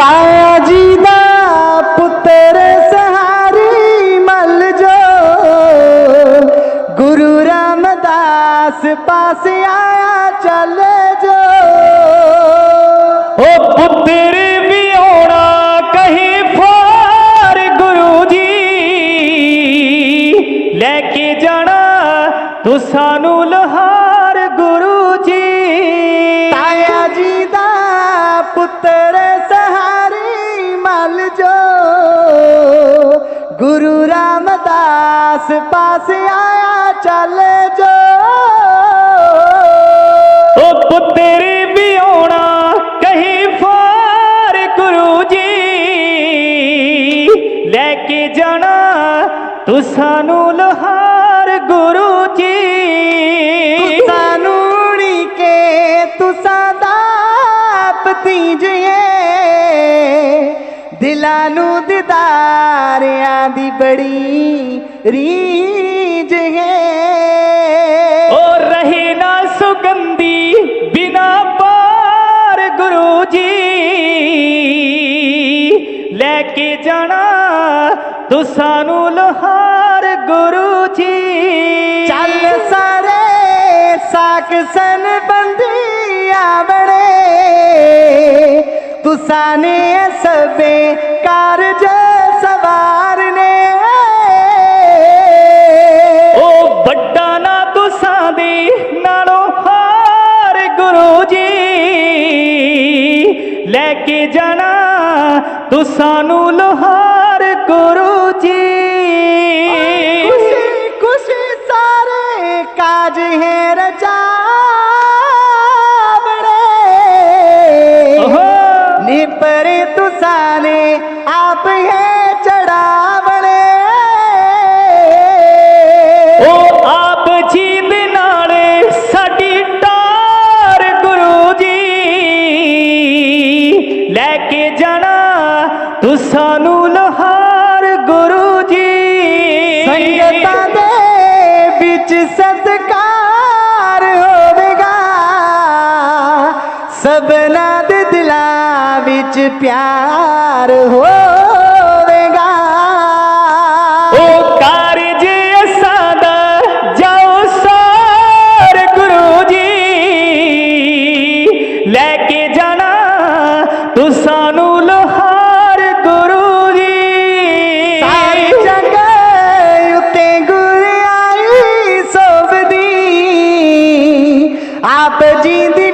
पाया जीदा पुत्र सहारी मल जो। गुरु रामदास पास आया चल जो। ओ पुत्र भी होना कहीं फार गुरु जी लेके जाना तू सानू लोहार गुरु जी ताया जी पुत्र गुरु रामदास पास आया चल जो। ओ पुत्र भी आना कहीं फार गुरु जी। लेके जाना तू सानू लोहार गुरु जी। सानू के तुसा सादा मिलानू दीदार आदि बड़ी रीज है। और रही ना सुगंधी बिना पार गुरु जी लेके जाना तो लोहार गुरु जी चल सारे साक सन बंदी आवड़े। तुसाने सबे ਬੰਦੀ ਆਵੜੇ ਤੁਸਾਂ ਨੇ। ਉਹ ਵੱਡਾ ਨਾ ਤੁਸਾਂ ਦੇ, ਨਾਲੋਂ ਹਾਰ ਗੁਰੂ ਜੀ। ਲੈ ਕੇ ਜਾਣਾ ਤੁਸਾਂ ਨੂੰ ਲੋਹਾਰ ਗੁਰੂ ਜੀ। निपरे तुसाने आप है चढ़ावड़े ਉਹ ਆਪ ਜੀ ਦੇ ਨਾਲ ਸਾਡੀ ਟਾਰ ਗੁਰੂ ਜੀ ਲੈ ਕੇ ਜਾਣਾ ਤੂੰ ਸਾਨੂੰ ਲੋਹਾਰ ਗੁਰੂ ਜੀ ਸੰਗਤਾਂ ਦੇ ਵਿੱਚ ਸਤਕਾਰ ਸਭਨਾਂ ਦੇ ਦਿਲਾਂ ਵਿੱਚ ਪਿਆਰ ਹੋਵੇਗਾ। ਉਹ ਕਾਰਜ ਅਸਾਂ ਦਾ ਜਾਓ ਸਾਰ ਗੁਰੂ ਜੀ। ਲੈ ਕੇ ਜਾਣਾ ਤੂੰ ਸਾਨੂੰ ਲੋਹਾਰ ਗੁਰੂ ਜੀ। ਸਾਰੀ ਜਗ ਉੱਤੇ ਗੁਰ ਆਈ ਸੋਭਦੀ। ਆਪ ਜੀ ਦੀ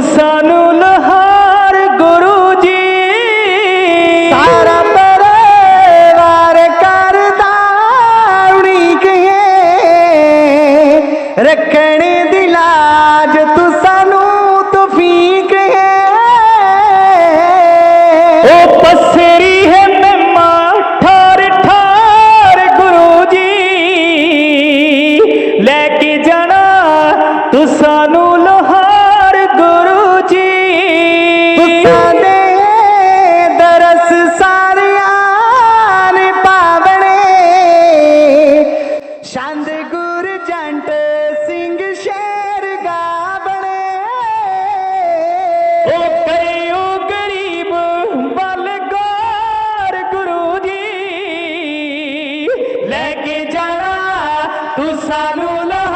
ইনসানুল তুসালুলা